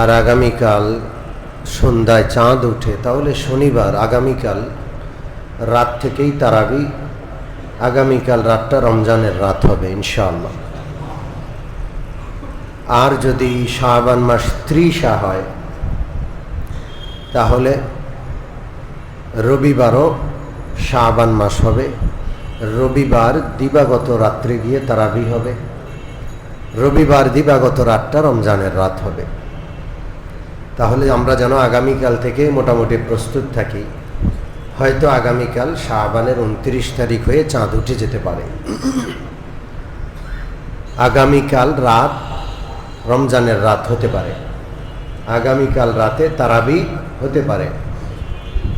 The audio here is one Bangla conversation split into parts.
আর আগামীকাল সন্ধ্যায় চাঁদ ওঠে, তাহলে শনিবার, আগামীকাল রাত থেকেই তারাবি, আগামীকাল রাতটা রমজানের রাত হবে, ইনশাআল্লাহ। আর যদি শাহবান মাস ত্রিশা হয়, তাহলে রবিবারও শাহবান মাস হবে। রবিবার দিবাগত রাত্রে গিয়ে তারাবি হবে। রবিবার দিবাগত রাতটা রমজানের রাত হবে। তাহলে আমরা যেন আগামীকাল থেকে মোটামুটি প্রস্তুত থাকি। হয়তো আগামীকাল শাহবানের উনত্রিশ তারিখ হয়ে চাঁদ উঠে যেতে পারে। আগামীকাল রাত রমজানের রাত হতে পারে। আগামীকাল রাতে তারাবি হতে পারে।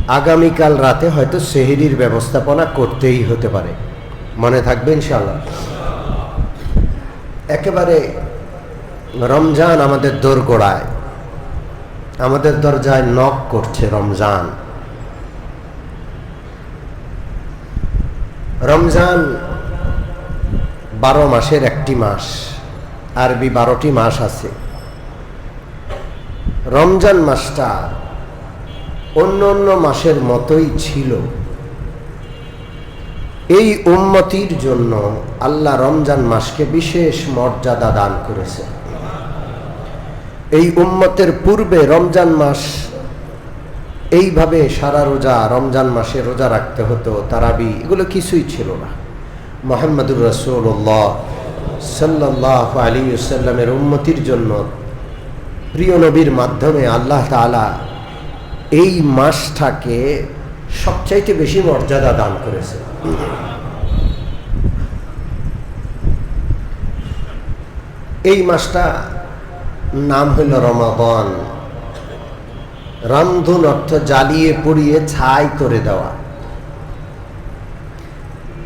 আগামীকাল রাতে হয়তো সেহেরির ব্যবস্থাপনা করতেই হতে পারে। মনে থাকবে ইনশাল্লাহ একেবারে রমজান আমাদের দোরগোড়ায়। আমাদের দরজায় নক করছে রমজান। রমজান বারো মাসের একটি মাস, আরবি বারোটি মাস আছে। রমজান মাসটা অন্য অন্য মাসের মতোই ছিল। এই উন্মতির জন্য আল্লাহ রমজান মাসকে বিশেষ মর্যাদা দান করেছে এই উম্মতের পূর্বে রমজান মাস, এইভাবে সারা রোজা, রমজান মাসে রোজা রাখতে হতো, তারাবি, এগুলো কিছুই ছিল না। মোহাম্মদুর রসুল্লাহ সাল্লাহ আলী সাল্লামের উন্মতির জন্য প্রিয় নবীর মাধ্যমে আল্লাহ তালা এই মাসটাকে সবচাইতে বেশি মর্যাদা দান করেছে। এই মাসটা নাম হইল রমাবন। রামধুন অর্থ জ্বালিয়ে পুড়িয়ে ছাই করে দেওয়া।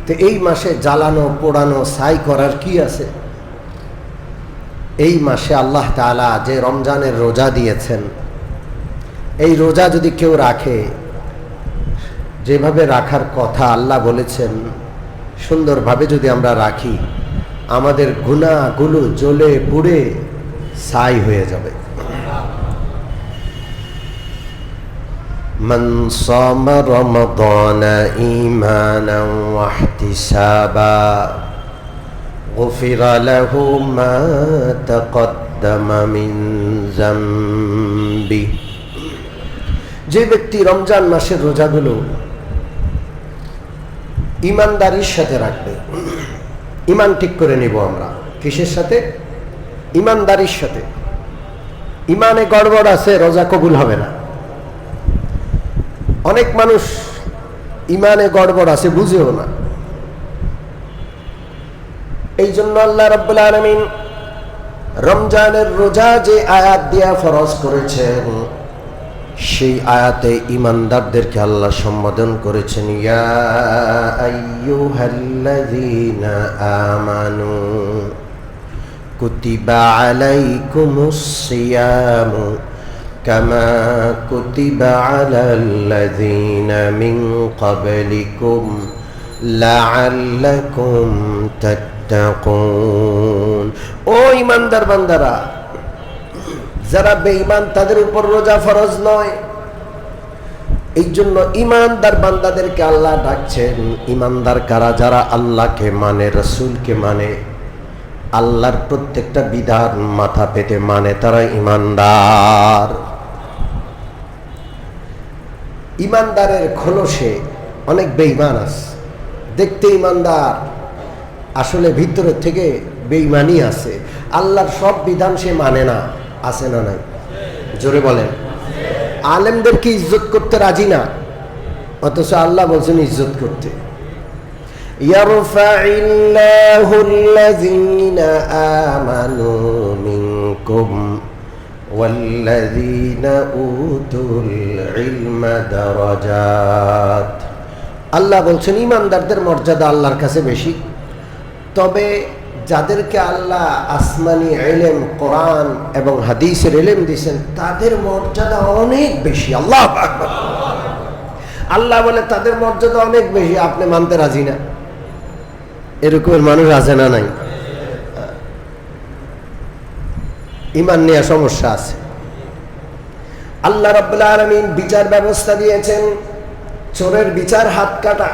তো এই মাসে জ্বালানো, পোড়ানো, ছাই করার কি আছে? এই মাসে আল্লাহ তালা যে রমজানের রোজা দিয়েছেন, এই রোজা যদি কেউ রাখে, যেভাবে রাখার কথা আল্লাহ বলেছেন, সুন্দরভাবে যদি আমরা রাখি, আমাদের গুণাগুলো জ্বলে পুড়ে ছাই হয়ে যাবে من صام رمضان إيمانا واحتسابا غفر له ما تقدم من ذنبه যে ব্যক্তি রমজান মাসের রোজাগুলো ইমানদারির সাথে রাখবে ইমান ঠিক করে নিব আমরা কিসের সাথে ইমানদারির সাথে। ইমানে গড়বড় আছে, রোজা কবুল হবে না। অনেক মানুষ ইমানে গড়বড় আছে, বুঝেও না। এই জন্য আল্লাহ রব্বুল আলমিন রমজানের রোজা যে আয়াত দিয়া ফরজ করেছেন, সেই আয়াতে ইমানদারদেরকে আল্লাহ সম্বোধন করেছেন, ইয়া আইয়ুহাল্লাযীনা আমানু। ও ইমানদার যারা বেঈমান, তাদের উপর রোজা ফরজ নয়। এই জন্য ইমানদার বান্দাদেরকে আল্লাহ ডাকছেন, ইমানদার কারা, যারা আল্লাহকে মানে রসুলকে মানে আল্লাহর প্রত্যেকটা বিধান মাথা পেতে মানে তারা ইমানদার। ইমানদারের খোলসে অনেক বেঈমান আছে। দেখতে ইমানদার, আসলে ভিতরের থেকে বেঈমানই আছে। আল্লাহর সব বিধান সে মানে না, আছে না নাই? জোরে বলেন। আলেমদেরকে ইজ্জত করতে রাজি না? অথচ আল্লাহ বলছেন ইজ্জত করতে। يرفع الله الذين آمنوا منكم والذين أوتوا العلم درجات আল্লাহ বলছেন ইমানদারদের মর্যাদা আল্লাহর কাছে বেশি তবে যাদেরকে আল্লাহ আসমানি এলেম কোরআন এবং হাদিসের এলেম দিয়েছেন তাদের মর্যাদা অনেক বেশি আল্লাহ আকবার। আল্লাহ বলে তাদের মর্যাদা অনেক বেশি আপনি মানতে রাজি না এরকমের মানুষ আছে না নাই? ইমান নিয়ে সমস্যা আছে। আল্লাহ রাব্বুল আলামিন বিচার ব্যবস্থা দিয়েছেন, চোরের বিচার হাত কাটা।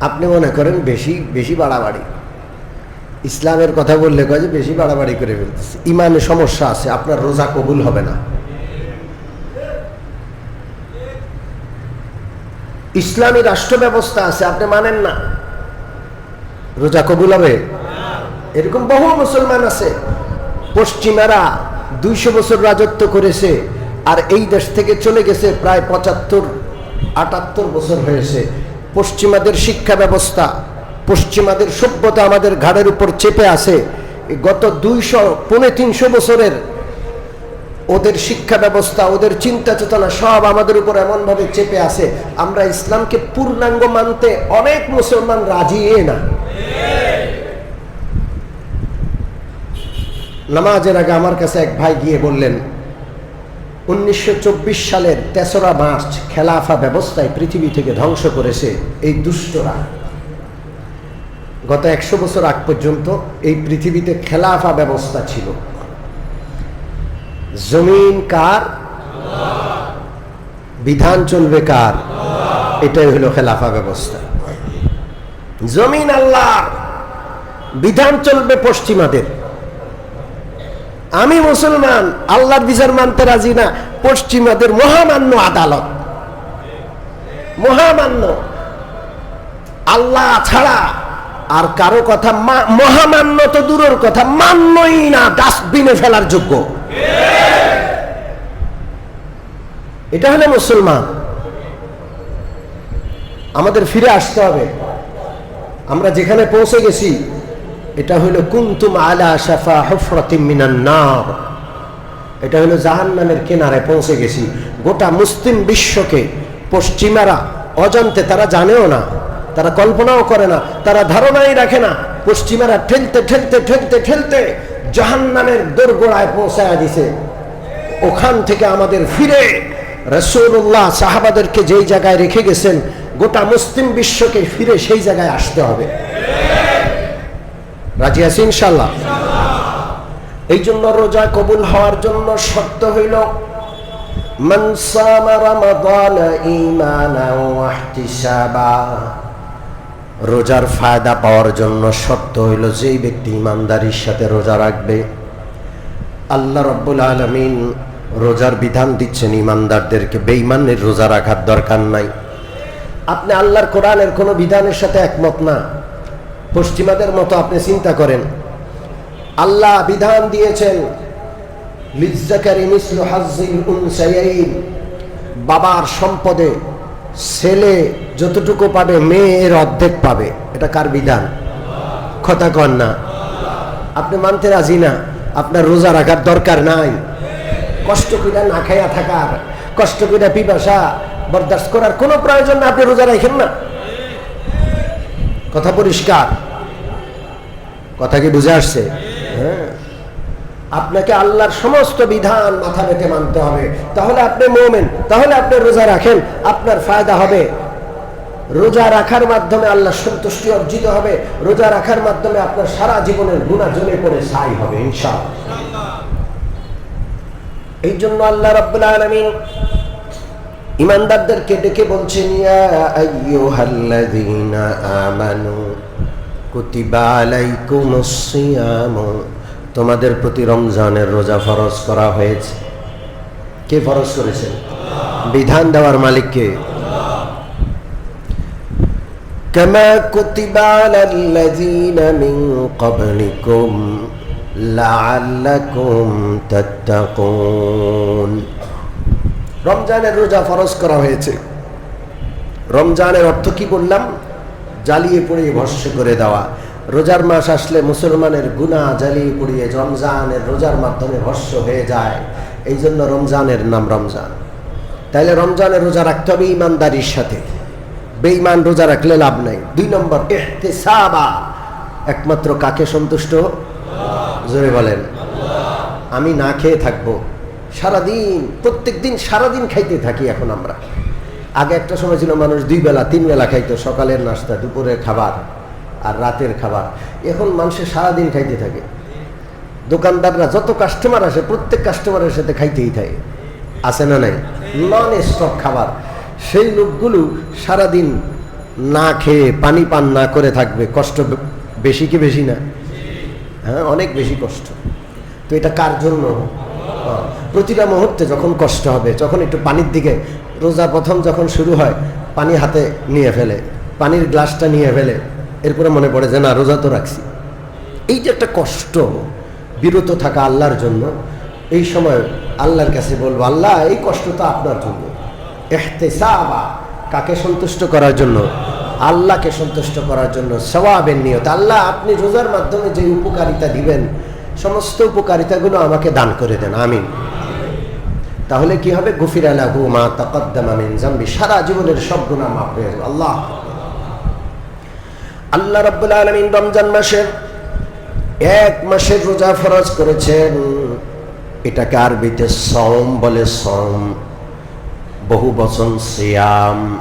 আপনি মনে করেন বেশি বেশি বাড়াবাড়ি। ইসলামের কথা বললে কয় যে বেশি বাড়াবাড়ি করে ফেলতেছে। ইমানে সমস্যা আছে, আপনার রোজা কবুল হবে না। ইসলামী রাষ্ট্র ব্যবস্থা আছে, আপনি মানেন না। রোজা কবুল হবে? এরকম বহু মুসলমান আছে। পশ্চিমারা দুইশো বছর রাজত্ব করেছে আর এই দেশ থেকে চলে গেছে প্রায় পঁচাত্তর, আটাত্তর বছর হয়েছে। পশ্চিমাদের শিক্ষা ব্যবস্থা, পশ্চিমাদের সভ্যতা আমাদের ঘাড়ের উপর চেপে আছে। গত দুইশো, পৌনে তিনশো বছরের ওদের শিক্ষা ব্যবস্থা, ওদের চিন্তা চেতনা সব আমাদের উপর এমনভাবে চেপে আছে। আমরা ইসলামকে পূর্ণাঙ্গ মানতে অনেক মুসলমান রাজি না। নামাজের আগে আমার কাছে এক ভাই গিয়ে বললেন, উনিশশো চব্বিশ সালের তেসরা মার্চ খেলাফা ব্যবস্থায় পৃথিবী থেকে ধ্বংস করেছে এই দুষ্টরা গত একশো বছর আগ পর্যন্ত এই পৃথিবীতে খেলাফা ব্যবস্থা ছিল। জমিন কার? বিধান চলবে কার? এটাই হলো খেলাফা ব্যবস্থা। জমিন আল্লাহ বিধান চলবে পশ্চিমাদের। আমি মুসলমান, আল্লাহর বিচার মানতে রাজি না, পশ্চিমাদের মহামান্য আদালত। মহামান্য। আল্লাহ ছাড়া আর কারও কথা মহামান্য তো দূরের কথা, মান্যই না ডাস্টবিনে ফেলার যোগ্য। এটা হলো মুসলমান। আমাদের ফিরে আসতে হবে। আমরা যেখানে পৌঁছে গেছি এটা হলো কুন্তুম আলা শাফা হুফরাতিম মিনান নার। এটা হলো জাহান্নামের কিনারে পৌঁছে গেছি। গোটা মুসলিম বিশ্বকে, পশ্চিমারা অজান্তে তারা জানেও না, তারা কল্পনাও করে না, তারা ধারণাই রাখে না, পশ্চিমারা ঠেলতে ঠেলতে ঠেলতে ঠেলতে জাহান্নামের দোরগোড়ায় পৌঁছায় দিছে। ওখান থেকে আমাদের ফিরে রসুল্লাহ সাহাবাদেরকে যেই জায়গায় রেখে গেছেন, গোটা মুসলিম বিশ্বকে ফিরে সেই জায়গায় আসতে হবে। রাজি আছি ইনশাল্লাহ এই জন্য রোজা কবুল হওয়ার জন্য শর্ত হইল রোজার ফায়দা পাওয়ার জন্য শর্ত হইল, যেই ব্যক্তি ইমানদারির সাথে রোজা রাখবে, আল্লাহ রব্বুল আলমিন রোজার বিধান দিচ্ছেন ইমানদারদেরকে বেঈমানের রোজা রাখার দরকার নাই। আপনি আল্লাহর কোরআনের কোনো বিধানের সাথে একমত না। পশ্চিমাদের মতো আপনি চিন্তা করেন। আল্লাহ বিধান দিয়েছেন বাবার সম্পদে ছেলে যতটুকু পাবে, মেয়ের অর্ধেক পাবে। এটা কার বিধান? কথা কন না। আপনি মানতে রাজি না, আপনার রোজা রাখার দরকার নাই। কষ্ট করে না খাইয়া থাকার, কষ্ট করে পিপাসা বরদাস্ত করার কোনো প্রয়োজন না, আপনি রোজা রাখেন না। কথা পরিষ্কার? কথা কি বুঝে আসছে? হ্যাঁ। আপনাকে আল্লাহর সমস্ত বিধান মাথা পেতে মানতে হবে। তাহলে আপনি মোমেন, তাহলে আপনি রোজা রাখেন, আপনার ফায়দা হবে। রোজা রাখার মাধ্যমে আল্লাহ সন্তুষ্টি অর্জিত হবে, রোজা রাখার মাধ্যমে আপনার সারা জীবনের গুণা জমে পড়ে সাই হবে, ইনশাআল্লাহ। এই জন্য আল্লাহ রাব্বুল আলামিন ইমানদারদেরকে ডেকে বলছেন ইয়া আইয়ুহাল্লাযীনা আমানু কুতিবা আলাইকুমুস সিয়ামু তোমাদের প্রতি রমজানের রোজা ফরজ করা হয়েছে কে ফরজ করেছেন বিধান দেওয়ার মালিককে كما كتب على الذين من قبلكم لعلكم تتقون রমজানের রোজা ফরজ করা হয়েছে। রমজানের অর্থ কি বললাম? জ্বালিয়ে পুড়িয়ে ভস্য করে দেওয়া। রোজার মাস আসলে মুসলমানের গুণা জ্বালিয়ে পুড়িয়ে রমজানের রোজার মাধ্যমে ভস্য হয়ে যায়। এই জন্য রমজানের নাম রমজান। তাইলে রমজানের রোজা রাখতে হবে ইমানদারির সাথে। বেঈমান রোজা রাখলে লাভ নাই। দুই নম্বর একমাত্র কাকে সন্তুষ্ট? জোরে বলেন। আমি না খেয়ে থাকব। সারাদিন প্রত্যেক দিন সারাদিন খাইতে থাকি এখন আমরা। আগে একটা সময় ছিল মানুষ দুই বেলা, তিন বেলা খাইতো, সকালের নাস্তা, দুপুরের খাবার আর রাতের খাবার। এখন মানুষের সারাদিন খাইতে থাকে। দোকানদাররা যত কাস্টমার আসে, প্রত্যেক কাস্টমারের সাথে খাইতেই থাকে। আছে না নাই? নন স্টপ খাবার। সেই লোকগুলো সারাদিন না খেয়ে পানি পান না করে থাকবে। কষ্ট বেশি কি বেশি না? হ্যাঁ অনেক বেশি কষ্ট। তো এটা কার জন্য? প্রতিটা মুহূর্তে যখন কষ্ট হবে, যখন একটু পানির দিকে রোজা প্রথম যখন শুরু হয়, পানি হাতে নিয়ে ফেলে, পানির গ্লাসটা নিয়ে ফেলে, এরপরে মনে পড়ে যে না, রোজা তো রাখছি। এই যে একটা কষ্ট, বিরত থাকা আল্লাহর জন্য, এই সময় আল্লাহর কাছে বলব, আল্লাহ, এই কষ্ট তো আপনার জন্য। এহতেসাবা কাকে সন্তুষ্ট করার জন্য? আল্লাহকে সন্তুষ্ট করার জন্য সবাবের নিয়ত। আল্লাহ, আপনি রোজার মাধ্যমে যে উপকারিতা দিবেন, সমস্ত উপকারিতাগুলো আমাকে দান করে দেন, আমিন। তাহলে কি হবে? গুফির আলাহু সারা জীবনের সব গুনাহ মাফ হয়ে যাবে। আল্লাহ। আল্লাহ রাব্বুল আলামিন রমজান মাসের এক মাসের রোজা ফরজ করেছেন। এটাকে আরবিতে সম বলে সম বহু বচন সিয়াম।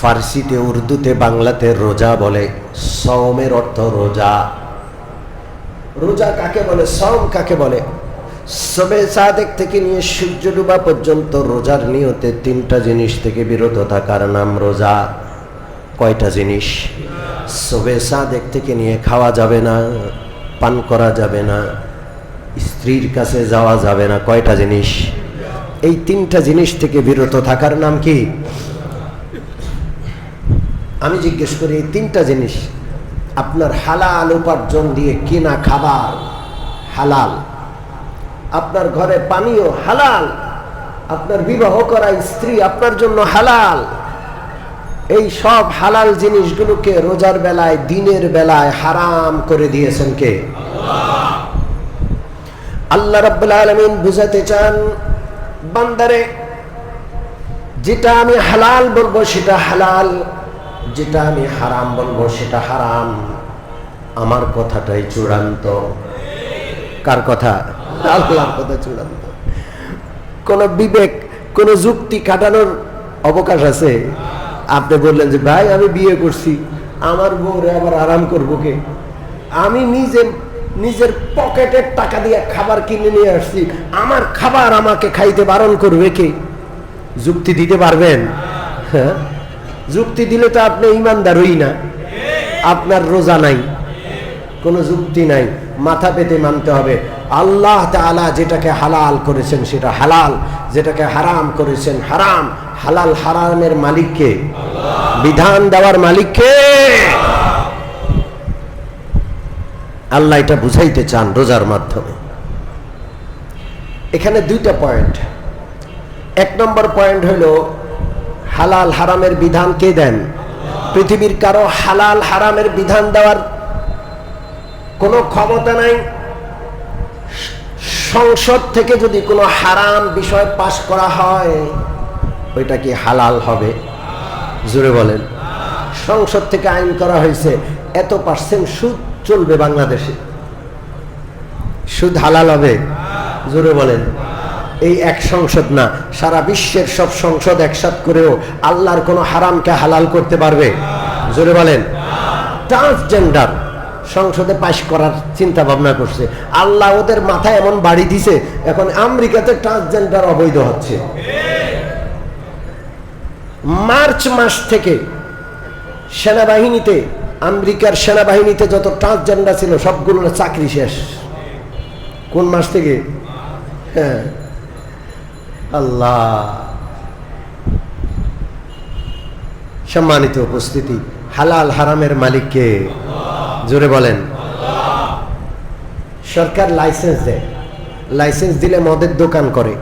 ফার্সিতে, উর্দুতে, বাংলাতে রোজা বলে সমের অর্থ রোজা। রোজা কাকে বলে? সম কাকে বলে? সবে সাদেক থেকে নিয়ে সূর্য ডুবা পর্যন্ত রোজার নিয়তে তিনটা জিনিস থেকে বিরত থাকার নাম রোজা। কয়টা জিনিস? সবে সাদেক থেকে নিয়ে খাওয়া যাবে না, পান করা যাবে না, স্ত্রীর কাছে যাওয়া যাবে না, কয়টা জিনিস? এই তিনটা জিনিস থেকে বিরত থাকার নাম কি? আমি জিজ্ঞেস করি, এই তিনটা জিনিস আপনার হালাল উপার্জন দিয়ে কিনা খাবার? হালাল। আপনার ঘরে পানীয় হালাল, আপনার বিবাহ করা স্ত্রী আপনার জন্য হালাল। এই সব হালাল জিনিসগুলোকে রোজার বেলায়, দিনের বেলায় হারাম করে দিয়েছেন কে? আল্লাহ আলামিন বুঝাতে চান, বান্দারে, যেটা আমি হালাল বলব সেটা হালাল, যেটা আমি হারাম বলব সেটা হারাম। আমার কথাটাই চূড়ান্ত। কার কথা? আল্লাহর কথা চূড়ান্ত। কোন বিবেক, কোন যুক্তি কাটানোর অবকাশ আছে? আপনি বললেন যে, ভাই, আমি বিয়ে করছি। আমার বউরে আবার আরাম করব কে? আমি নিজে, নিজের পকেটের টাকা দিয়ে খাবার কিনে নিয়ে আসছি। আমার খাবার আমাকে খাইতে বারণ করবে কে? যুক্তি দিতে পারবেন? হ্যাঁ? যুক্তি দিলে তো আপনি ইমানদারই না। আপনার রোজা নাই। কোনো যুক্তি নাই। মাথা পেতে মানতে হবে। আল্লাহ তাআলা যেটাকে হালাল করেছেন সেটা হালাল, যেটাকে হারাম করেছেন হারাম। হালাল হারামের মালিককে বিধান দেওয়ার মালিককে আল্লাহ এটা বুঝাইতে চান রোজার মাধ্যমে। এখানে দুইটা পয়েন্ট। এক নম্বর পয়েন্ট হলো, হালাল হারামের বিধান কে দেন? পৃথিবীর কারও হালাল হারামের বিধান দেওয়ার কোনো ক্ষমতা নাই। সংসদ থেকে যদি কোনো হারাম বিষয় পাশ করা হয়, ওইটা কি হালাল হবে? জোরে বলেন। সংসদ থেকে আইন করা হয়েছে, এত পার্সেন্ট সুদ চলবে বাংলাদেশে। সুদ হালাল হবে? জোরে বলেন। এই এক সংসদ না, সারা বিশ্বের সব সংসদ একসাথ করেও আল্লাহর কোনো হারামকে হালাল করতে পারবে? জোরে বলেন। ট্রান্সজেন্ডার সংসদে পাশ করার চিন্তা ভাবনা করছে। আল্লাহ ওদের মাথায় এমন বাড়ি দিছে, এখন আমেরিকাতে ট্রান্সজেন্ডার অবৈধ হচ্ছে। মার্চ মাস থেকে সেনাবাহিনীতে, আমেরিকার সেনাবাহিনীতে যত ট্রান্সজেন্ডার ছিল, সবগুলোর চাকরি শেষ। কোন মাস থেকে? হ্যাঁ। আল্লাহ। সম্মানিত উপস্থিতি, হালাল হারামের মালিককে জোরে বলেন। সরকার লাইসেন্স দেয়। লাইসেন্স দিলে মদের দোকান করে।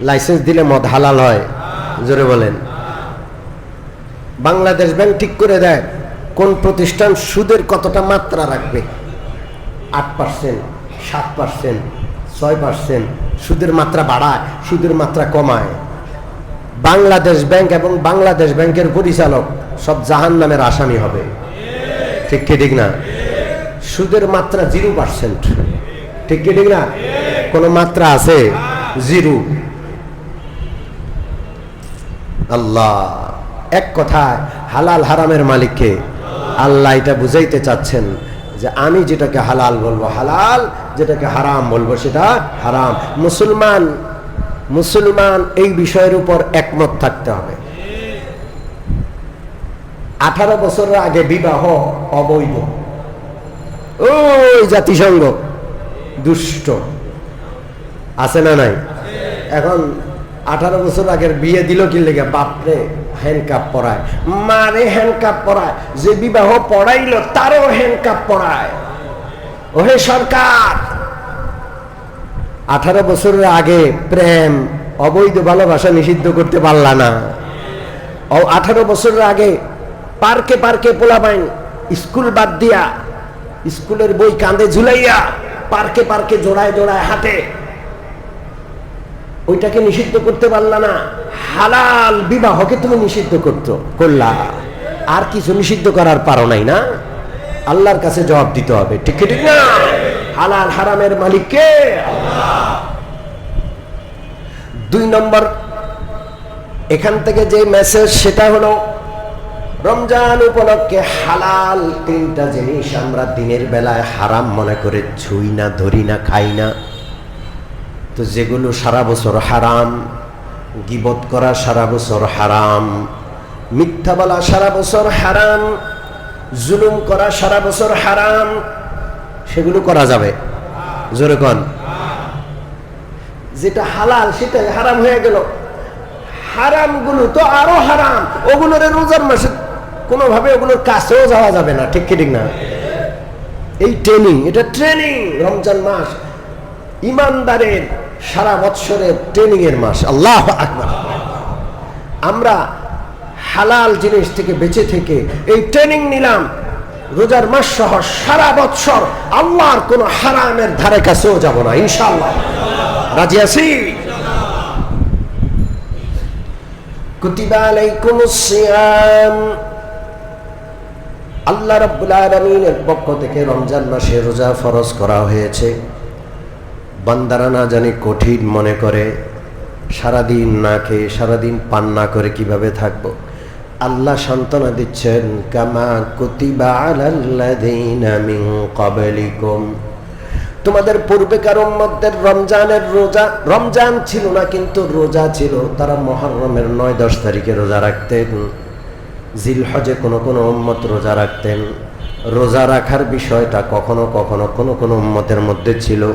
লাইসেন্স দিলে মদ হালাল হয়। জোরে বলেন। বাংলাদেশ ব্যাংক ঠিক করে দেয় কোন প্রতিষ্ঠান সুদের কতটা মাত্রা রাখবে। আট পার্সেন্ট, সাত পার্সেন্ট, ছয় পার্সেন্ট সুদের মাত্রা বাড়ায়, সুদের মাত্রা কমায়। বাংলাদেশ ব্যাংক এবং বাংলাদেশ ব্যাংকের পরিচালক সব জাহান নামের আসামি হবে। ঠিক কি, ঠিক না? সুদের মাত্রা জিরো পার্সেন্ট। ঠিক কি, ঠিক না? কোনো মাত্রা আছে? জিরো। আল্লাহ, এক কথায় হালাল হারামের মালিককে আল্লাহ এটা বুঝাইতে চাচ্ছেন যে আমি যেটাকে হালাল বলব, হালাল যেটাকে হারাম বলব, সেটা হারাম। মুসলমান মুসলমান এই বিষয়ের উপর একমত থাকতে হবে। আঠারো বছরের আগে বিবাহ অবৈধ। ওই জাতিসংঘ। দুষ্ট। আছে না নাই? এখন আঠারো বছর আগের বিয়ে দিল কি লেগে? বাপরে হ্যান্ডকাপ পরায়। মারে হ্যান্ডকাপ পরায়। যে বিবাহ পড়াইলো তারও হ্যান্ডকাপ পরায়। ওহে সরকার! আঠারো বছরের আগে প্রেম অবৈধ ভালোবাসা নিষিদ্ধ করতে পারলা না। ও আঠারো বছরের আগে পার্কে পার্কে পোলাবাইন স্কুল বাদ দিয়া, স্কুলের বই কাঁধে ঝুলাইয়া পার্কে পার্কে জোড়ায় জোড়ায় হাতে ওইটাকে নিষিদ্ধ করতে পারলা না। হালাল বিবাহকে তুমি নিষিদ্ধ করতো, করলা। আর কিছু নিষিদ্ধ করার পারো নাই না? আল্লাহর কাছে জবাব দিতে হবে, ঠিক ঠিক না? হালাল হারামের মালিককে দুই নম্বর, এখান থেকে যে মেসেজ সেটা হলো রমজান উপলক্ষে হালাল তিনটা জিনিস আমরা দিনের বেলায় হারাম মনে করে ছুই না, ধরি না, খাই না। তো যেগুলো সারা বছর হারাম, গিবত করা সারা বছর হারাম, মিথ্যা বলা সারা বছর হারাম, জুলুম করা সারা বছর হারাম, সেগুলো করা যাবে। জোরে কন। যেটা হালাল সেটাই হারাম হয়ে গেল। হারামগুলো তো আরও হারাম, ওগুলোর রোজার মাসে কোনোভাবে ওগুলোর কাছেও যাওয়া যাবে না, ঠিক ঠিক না? এই ট্রেনিং এটা ট্রেনিং রমজান মাস, ইমানদারের সারা বৎসরের ট্রেনিং এর মাস, আল্লাহ আকবার। আমরা হালাল জিনিস থেকে বেঁচে থেকে এই ট্রেনিং নিলাম, রোজার মাস সহ সারা বৎসর আল্লাহর কোন হারামের ধারে কাছেও যাব না ইনশাল্লাহ রাজি আছি? কুতিবা আলাইকুমুস সিয়াম। আল্লাহ রাব্বুল আলামিনের পক্ষ থেকে রমজান মাসে রোজা ফরজ করা হয়েছে। বান্দারা না জানি কঠিন মনে করে, সারাদিন না খেয়ে, সারাদিন পান না করে কীভাবে থাকব? আল্লাহ সান্ত্বনা দিচ্ছেন, কামা কুতিবা মিন ক্বাবলিকুম। তোমাদের উম্মতদের রমজানের রোজা, রমজান ছিল না, কিন্তু রোজা ছিল। তারা মহরমের নয় দশ তারিখে রোজা রাখতেন। জিল হজে কোনো কোনো উম্মত রোজা রাখতেন। রোজা রাখার বিষয়টা কখনো কখনো কোনো কোনো উম্মতের মধ্যে ছিল।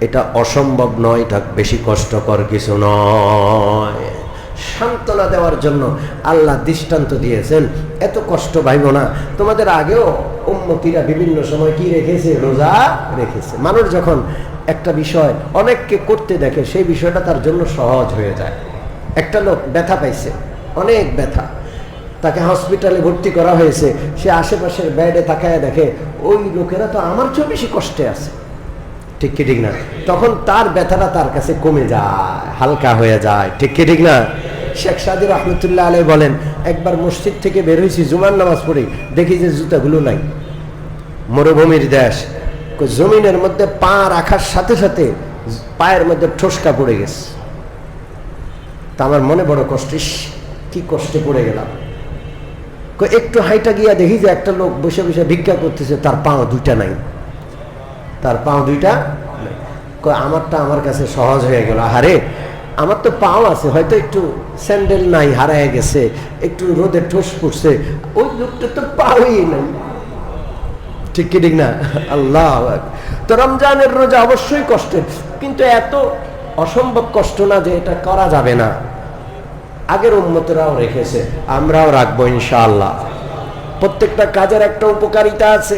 এটা অসম্ভব নয়, এটা বেশি কষ্টকর কিছু নয়। সান্ত্বনা দেওয়ার জন্য আল্লাহ দৃষ্টান্ত দিয়েছেন। এত কষ্ট ভাইব না। তোমাদের আগেও উম্মতিরা বিভিন্ন সময় কি রেখেছে? রোজা রেখেছে। মানুষ যখন একটা বিষয় অনেককে করতে দেখে, সেই বিষয়টা তার জন্য সহজ হয়ে যায়। একটা লোক ব্যথা পাইছে, অনেক ব্যথা। তাকে হসপিটালে ভর্তি করা হয়েছে। সে আশেপাশের বেডে তাকায় দেখে, ওই লোকেরা তো আমার চেয়ে বেশি কষ্টে আছে। ঠিক কি ঠিক না? তখন তার ব্যথাটা তার কাছে কমে যায়, হালকা হয়ে যায়। ঠিক কি ঠিক না? শেখ সাদি রহমতুল্লাহ আলাই বলেন, একবার মসজিদ থেকে বের হয়েছি, জুমার নামাজ পড়ি, দেখি যে জুতাগুলো নাই। মরুভূমির দেশ। জমিনের মধ্যে পা রাখার সাথে সাথে পায়ের মধ্যে ঠোসকা পড়ে গেছে। তা আমার মনে বড় কষ্টিস কি কষ্টে পড়ে গেলাম। একটু হাইটা গিয়া দেখি যে একটা লোক বসে বসে ভিক্ষা করতেছে, তার পাও দুইটা নাই। তার পাও দুইটা আমারটা আমার কাছে সহজ হয়ে গেল। আরে আমার তো পাও আছে, হয়তো একটু স্যান্ডেল নাই, হারায় গেছে, একটু রোদে ঠোস পড়ছে, ওই লোকটা তো পাওই নাই। ঠিক কি ঠিক না? আল্লাহ। তো রমজানের রোজা অবশ্যই কষ্টের, কিন্তু এত অসম্ভব কষ্ট না যে এটা করা যাবে না। আগের উন্মতরাও রেখেছে, আমরাও রাখব ইনশাআল্লাহ। প্রত্যেকটা কাজের একটা উপকারিতা আছে।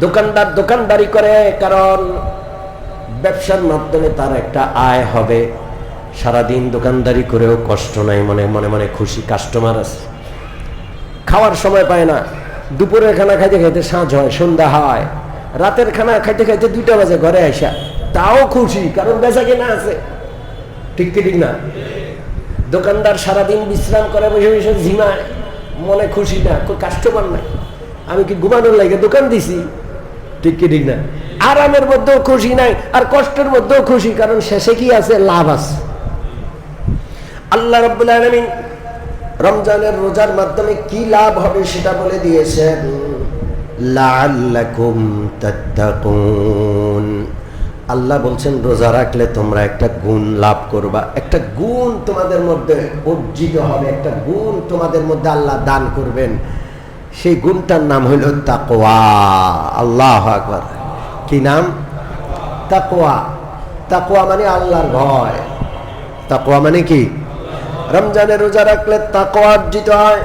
দোকানদার দোকানদারি করে, কারণ ব্যবসার মাধ্যমে তার একটা আয় হবে। সারাদিন দোকানদারি করেও কষ্ট নাই, মনে মনে মনে খুশি কাস্টমার আছে। খাওয়ার সময় পায় না। দুপুরের খানা খাইতে খাইতে সাঁঝ হয়, সন্ধ্যা হয়। রাতের খানা খাইতে খাইতে দুইটা বাজে, ঘরে আসা তাও খুশি, কারণ বেচা কেনা আছে। ঠিক ঠিক না? দোকানদার সারাদিন বিশ্রাম করে বসে বসে ঝিমায় মনে খুশি না কাস্টমার নাই। আমি কি ঘুমানোর লাগে দোকান দিছি? ঠিক কি ঠিক না? আরামের মধ্যেও খুশি নাই, আর কষ্টের মধ্যেও খুশি, কারণ শেষে কি আছে? লাভ আছে। আল্লাহ রব্বুল আলমিন রমজানের রোজার মাধ্যমে কি লাভ হবে সেটা বলে দিয়েছেন, লাআল্লাকুম তাত্তাকুন। আল্লাহ বলছেন, রোজা রাখলে তোমরা একটা গুণ লাভ করবা। একটা গুণ তোমাদের মধ্যে অর্জিত হবে, একটা গুণ তোমাদের মধ্যে আল্লাহ দান করবেন। সেই গুণটার নাম হইল তাকোয়া আল্লাহ আকবার। কি নাম? তাকোয়া তাকোয়া মানে আল্লাহর ভয়। তাকোয়া মানে কি? রমজানে রোজা রাখলে তাকোয়া অর্জিত হয়।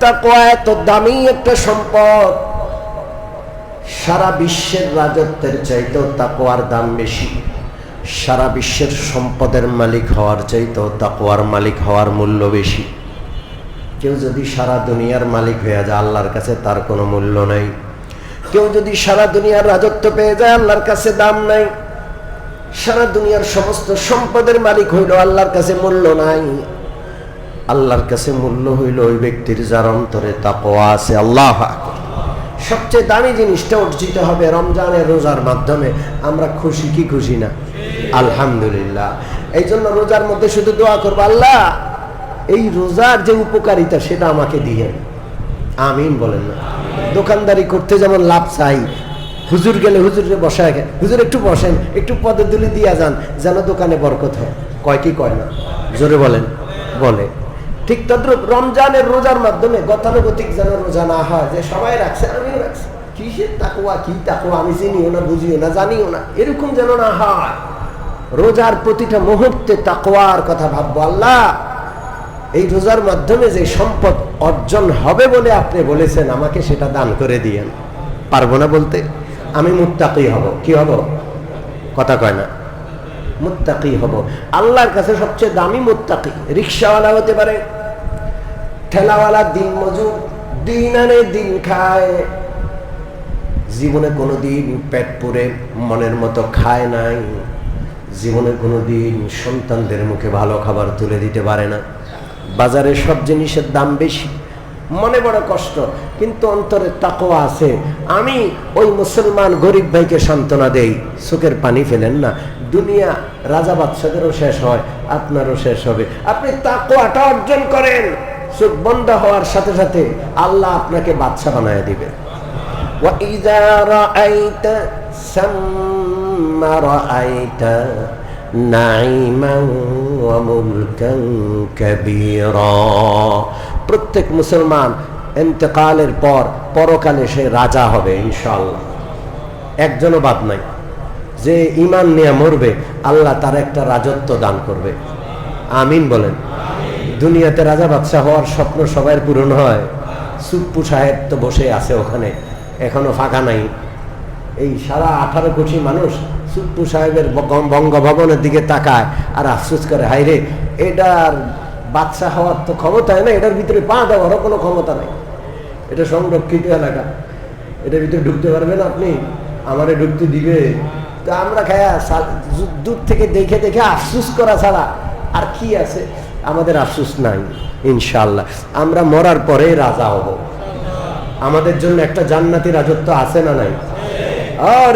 তাকোয়া এত দামি একটা সম্পদ। সারা বিশ্বের রাজত্বের চাইতেও তাকোয়ার দাম বেশি। সারা বিশ্বের সম্পদের মালিক হওয়ার চাইতেও তাকোয়ার মালিক হওয়ার মূল্য বেশি। কেউ যদি সারা দুনিয়ার মালিক হয়ে যায়, আল্লাহর কাছে তার কোনো মূল্য নাই। কেউ যদি সারা দুনিয়ার রাজত্ব পেয়ে যায়, আল্লাহর কাছে দাম নাই। সারা দুনিয়ার সমস্ত সম্পদের মালিক হইল আল্লাহর কাছে মূল্য নাই। আল্লাহর কাছে মূল্য হইল ওই ব্যক্তির যার অন্তরে তাকওয়া আছে। আল্লাহ আকবার। সবচেয়ে দামি জিনিসটা অর্জিত হবে রমজানের রোজার মাধ্যমে। আমরা খুশি কি খুশি না? আলহামদুলিল্লাহ। এই জন্য রোজার মধ্যে শুধু দোয়া করব, আল্লাহ, এই রোজার যে উপকারিতা সেটা আমাকে দিয়ে। আমিন বলেন না। দোকানদারি করতে যেমন লাভ চাই, হুজুর গেলে হুজুরে বসায় হুজুর একটু বসেন, একটু পদে তুলে দিয়া যান, যেন দোকানে বরকত হয়। কয় কি কয় না? জোরে বলেন, বলে। ঠিক তদ্রুপ রমজানের রোজার মাধ্যমে গতানুগতিক যেন রোজা না হয়, যে সবাই রাখছে, আমিও রাখছি। কিসের তাকুয়া কি তাকুয়া আমি চিনিও না, বুঝিও না, জানিও না। এরকম যেন না হয়। রোজার প্রতিটা মুহূর্তে তাকওয়ার কথা ভাববো। আল্লাহ, এই রোজার মাধ্যমে যে সম্পদ অর্জন হবে বলে আপনি বলেছেন, আমাকে সেটা দান করে দিয়েন। পারব না বলতে? আমি মুত্তাকি হব। কি হব? কথা কয় না। মুত্তাকি হব। আল্লাহর কাছে সবচেয়ে দামি মুত্তাকি। রিক্সাওয়ালা হতে পারে, ঠেলাওয়ালা দিন মজুর দিন আনে দিন খায়। জীবনে কোনো দিন পেট পুরে মনের মতো খায় নাই। জীবনে কোনো দিন সন্তানদের মুখে ভালো খাবার তুলে দিতে পারে না। বাজারে সব জিনিসের দাম বেশি। মনে বড় কষ্ট, কিন্তু অন্তরে তাকওয়া আছে। আমি ওই মুসলমান গরিব ভাইকে সান্ত্বনা দেই, চোখের পানি ফেলেন না। দুনিয়া রাজা বাচ্চাদেরও শেষ হয় আপনারও শেষ হবে আপনি তাকওয়াটা অর্জন করেন চোখ বন্ধ হওয়ার সাথে সাথে আল্লাহ আপনাকে বাচ্চা বানায় দিবে وإذا رأيت ثم رأيت نعيما وملكا كبيرا প্রত্যেক মুসলমান এতেকালের পর পরকালে সে রাজা হবে ইনশাআল্লাহ একজনও বাদ নাই যে ইমান নিয়ে মরবে, আল্লাহ তার একটা রাজত্ব দান করবে। আমিন বলেন। দুনিয়াতে রাজা বাদশাহ হওয়ার স্বপ্ন সবার পূরণ হয়। সুপ্পু সাহেব তো বসে আছে ওখানে, এখনও ফাঁকা নাই। এই সারা আঠারো কোটি মানুষ সুপ্পু সাহেবের বঙ্গভবনের দিকে তাকায় আর আফসোস করে হাইরে এটার বাদশা হওয়ার তো ক্ষমতা না এটার ভিতরে পা দেওয়ারও কোনো ক্ষমতা নাই। এটা সংরক্ষিত এলাকা, এটার ভিতরে ঢুকতে পারবেন আপনি, আমারে ঢুকতে দিবে। তো আমরা খায়া দূর থেকে দেখে দেখে আফসুস করা ছাড়া আর কি আছে? আমাদের আফসুস নাই ইনশাল্লাহ আমরা মরার পরে রাজা হব। আমাদের জন্য একটা জান্নাতি রাজত্ব আছে না নাই?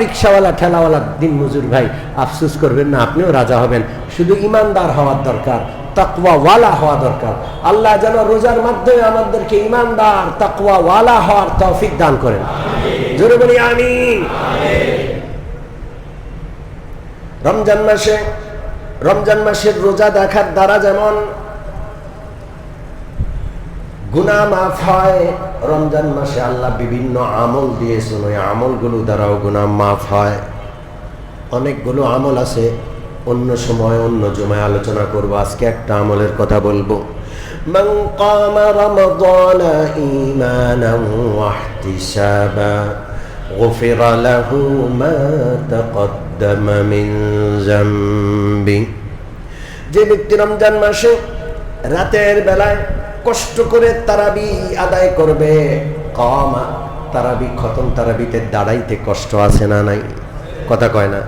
রিক্সাওয়ালা, ঠেলাওয়ালা, দিন মজুর ভাই, আফসুস করবেন না, আপনিও রাজা হবেন। শুধু ইমানদার হওয়ার দরকার, তাকওয়াওয়ালা হওয়া দরকার। আল্লাহ যেন রোজার মাধ্যমে আমাদেরকে ইমানদার, তাকওয়াওয়ালা হওয়ার তৌফিক দান করেন। জোরে বলি আমি রমজান মাসে রমজান মাসের রোজা দেখার দ্বারা যেমন গুনাহ মাফ হয় রমজান মাসে আল্লাহ বিভিন্ন আমল দিয়েছেন ওই আমলগুলো দ্বারাও গুনাহ মাফ হয় অনেকগুলো আমল আছে অন্য সময় অন্য জমায় আলোচনা করব আজকে একটা আমলের কথা বলবো من قام رمضان إيمانا واحتسابا غفر له ما تقدم من ذنبه যে ব্যক্তি রমজান মাসে রাতের বেলায় কষ্ট করে তারাবি আদায় করবে কমা তারাবি খতম তারাবিতে দাঁড়াইতে কষ্ট আছে না নাই কথা কয় না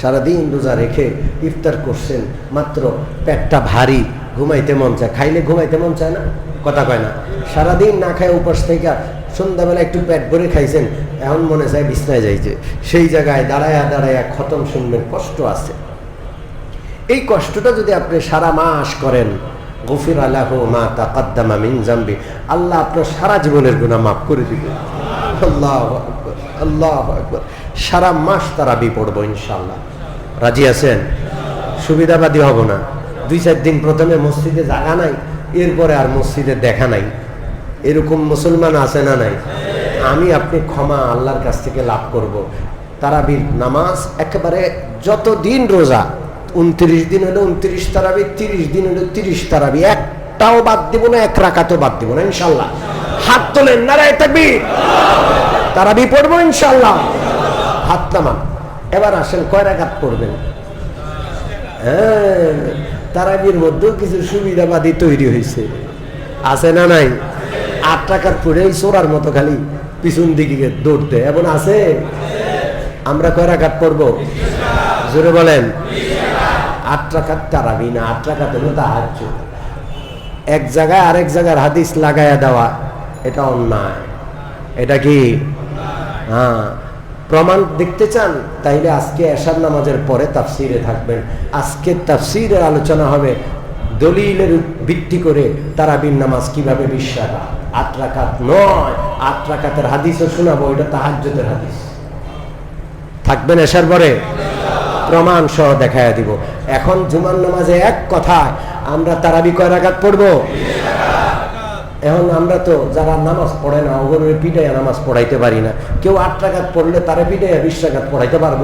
সারাদিন রোজা রেখে ইফতার করছেন মাত্র পেটটা ভারী ঘুমাইতে মন চায় খাইলে ঘুমাইতে মন চায় না কথা কয় না সারাদিন না খায় উপাস থেকে সন্ধ্যাবেলা একটু পেট ভরে খাইছেন, এখন মনে চায় বিছনায় যাইছে সেই জায়গায় দাঁড়ায়া দাঁড়ায়া খতম শুনবেন, কষ্ট আছে। এই কষ্টটা যদি আপনি সারা মাস করেন, গফির আল্লাহ মা তাকাদ্দামা মিন জাম্বি, আল্লাহ আপনার সারা জীবনের গুনাহ মাফ করে দিবে। আল্লাহ আল্লাহ আকবার। সারা মাস তারাবি পড়ব ইনশাল্লাহ রাজি আছেন? সুবিধাবাদী হব না। দুই চার দিন প্রথমে মসজিদে জাগা নাই, এরপরে আর মসজিদে দেখা নাই। এরকম মুসলমান আছে না নাই? আমি আপনি ক্ষমা আল্লাহর কাছ থেকে লাভ করব। তারাবির নামাজ একেবারে যত দিন রোজা, উনত্রিশ দিন হলো উনত্রিশ তারাবি, তিরিশ দিন হলো তিরিশ তারাবি, একটাও বাদ দিব না, এক রাকাতও বাদ দিব না ইনশাল্লাহ হাত তোলেন, নারায় তাকবীর। তারাবি পড়ব ইনশাল্লাহ হাত নামান। এবার আসেন, কয় রাকাত পড়বেন? হ্যাঁ তারাবির মধ্যেও কিছু সুবিধাবাদী তৈরি হয়েছে। আছে না নাই? আট টাকার পড়ে চোরার মতো খালি পিছন দিকে দৌড়তে এমন আছে? আমরা কয় রাকাত পড়ব? জোরে বলেন। আট টাকার তারাবি না, আট টাকা হলো এক জায়গায় আরেক জায়গার হাদিস লাগাইয়া দেওয়া, এটা অন্যায়। এটা কি? হ্যাঁ। প্রমাণ দেখতে চান? তাইলে আজকে এশার নামাজের পরে তাফসিরে থাকবেন। আজকে তাফসিরের আলোচনা হবে দলিলের ভিত্তি করে তারাবির নামাজ কীভাবে বিশ্বাস? আট রাকাত নয়, আট রাকাতের হাদিসও শোনাবো, এটা তাহাজ্যতের হাদিস। থাকবেন এসার পরে প্রমাণ সহ দেখাইয়া দিব। এখন জুমার নামাজে এক কথায়, আমরা তারাবি কয় রাকাত পড়ব? এখন আমরা তো যারা নামাজ পড়ে না, ওগুলোর পিটাইয়া নামাজ পড়াইতে পারি না। কেউ আট টাকাত পড়লে তারা পিটাইয়া বিশ টাকাত পড়াইতে পারব?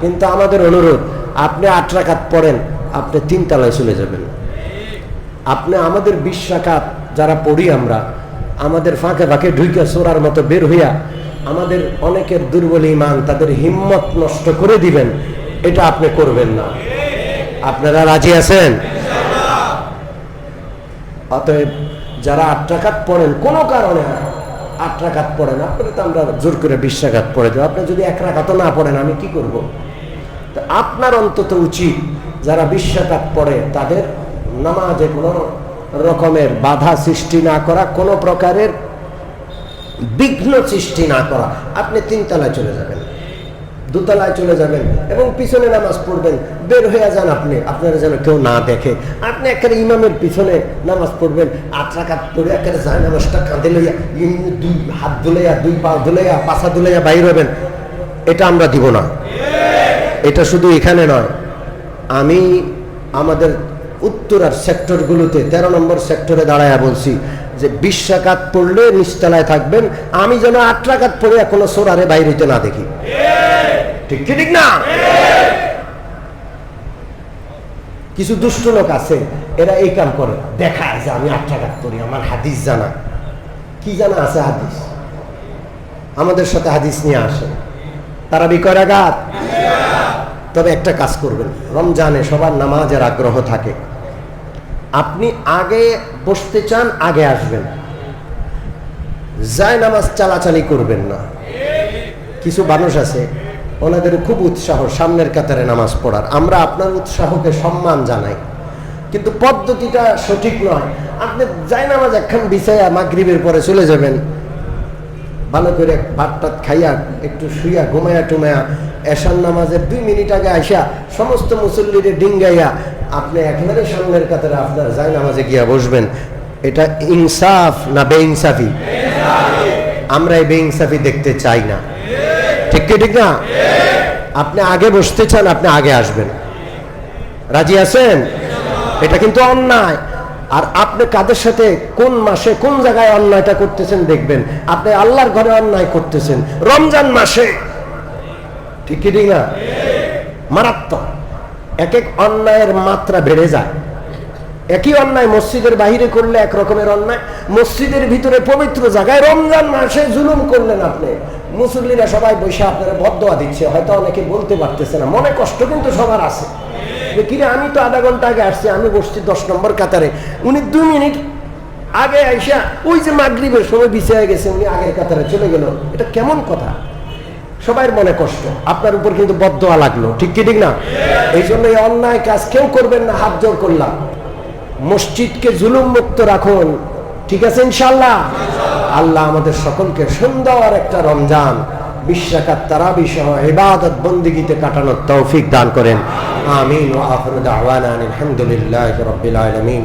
কিন্তু আমাদের অনুরোধ, আপনি আট টাকাত পড়েন, আপনি তিন তলায় চলে যাবেন। আপনি আমাদের বিশ টাকাত যারা পড়ি আমরা, আমাদের ফাঁকে ফাঁকে ঢুইকা চোরার মতো বের হইয়া আমাদের অনেকের দুর্বল ইমান তাদের হিম্মত নষ্ট করে দিবেন, এটা আপনি করবেন না। আপনারা রাজি আছেন? অতএব যারা আট পড়েন, কোনো কারণে আট পড়েন, আপনারা তো আমরা জোর করে বিশ পড়ে দেবো আপনি যদি এক রাখাতও না পড়েন, আমি কি করব? আপনার অন্তত উচিত যারা বিশ পড়ে, তাদের নামাজে কোনো রকমের বাধা সৃষ্টি না করা, কোনো প্রকারের বিঘ্ন সৃষ্টি না করা। আপনি তিনতলায় চলে যাবেন, দোতলায় চলে যাবেন এবং পিছনে নামাজ পড়বেন। বের হয়ে যান আপনি, আপনারা যেন কেউ না দেখে। আপনি একেবারে ইমামের পিছনে নামাজ পড়বেন, আট রাকাত পড়ে একেবারে যায় নামাজটা কাঁধে লইয়া দুই হাত ধুলাইয়া দুই পা ধুলাইয়া পাশা ধুলাইয়া বাইর হবেন। এটা আমরা দিব না। এটা শুধু এখানে নয়। আমি আমাদের উত্তরার সেক্টরগুলোতে, তেরো নম্বর সেক্টরে দাঁড়ায়া বলছি, যে বিশ রাকাত পড়লে নিচতলায় থাকবেন, আমি যেন আট রাকাত পড়ে এখনও সোরারে বাইর হইতে না দেখি। ঠিক কি ঠিক না? কিছু দুষ্ট লোক আছে, এরা এই কাম করে, দেখায় যে আমি আট টাকা করি আমার হাদিস জানা। কি জানা আছে হাদিস? আমাদের সাথে হাদিস নিয়ে আসে। তারা বিকরাঘাত তবে একটা কাজ করবেন, রমজানে সবার নামাজের আগ্রহ থাকে। আপনি আগে বসতে চান, আগে আসবেন। যায় নামাজ চালাচালি করবেন না। কিছু মানুষ আছে, ওনাদের খুব উৎসাহ সামনের কাতারে নামাজ পড়ার। আমরা আপনার উৎসাহকে সম্মান জানাই। কিন্তু পদ্ধতিটা সঠিক নয়। আপনি যাই নামাজ একখান বিছাইয়া মাগরিবের পরে চলে যাবেন। ভালো করে ভাত টাত খাইয়া, একটু শুইয়া, ঘুমাইয়া টুমাইয়া এশান নামাজের দুই মিনিট আগে আইসা সমস্ত মুসল্লিরে ডিঙ্গাইয়া আপনি একেবারে সামনের কাতারে আপনার যাই নামাজে গিয়া বসবেন। এটা ইনসাফ না বেইনসাফি? আমরা এই বেইনসাফি দেখতে চাই না। ঠিক কি ঠিক না? আপনি আগে বসতে চান, আপনি আগে আসবেন। রাজি আছেন? এটা কিন্তু অন্যায়। আর আপনি কাদের সাথে, কোন মাসে, কোন জায়গায় অন্যায়টা করতেছেন দেখবেন। আপনি আল্লাহর ঘরে অন্যায় করতেছেন। রমজান মাসে। ঠিক কি না? মারাত্মক। এক এক অন্যায়ের মাত্রা বেড়ে যায়। একই অন্যায় মসজিদের বাহিরে করলে এক রকমের অন্যায়। মসজিদের ভিতরে পবিত্র জায়গায় রমজান মাসে জুলুম করলেন আপনি। মুসল্লিরা সবাই বসে আপনারা বদয়া দিচ্ছে। হয়তো অনেকে বলতে পারতেছে না। মনে কষ্ট কিন্তু সবার আছে। কিরে, আমি তো আধা ঘণ্টা আগে আসছি, আমি বসছি দশ নম্বর কাতারে। উনি দুই মিনিট আগে আইসা ওই যে মাগরিবের সময় বিছিয়ে গেছে, উনি আগের কাতারে চলে গেল। এটা কেমন কথা? সবার মনে কষ্ট। আপনার উপর কিন্তু বদয়া লাগল। ঠিক কি, ঠিক না? এই জন্য এই অন্যায় কাজ কেউ করবেন না, হাত জোর করলাম। মসজিদকে জুলুম মুক্ত রাখুন। ঠিক আছে ইনশাল্লাহ আল্লাহ আমাদের সকলকে সুন্দর একটা রমজান বিশ্বাকাত তারাবি সহ ইবাদত বন্দিগিতে কাটানোর তৌফিক দান করেন। আমিন ও আফরুদ দাওয়ানা আলহামদুলিল্লাহ আলামিন।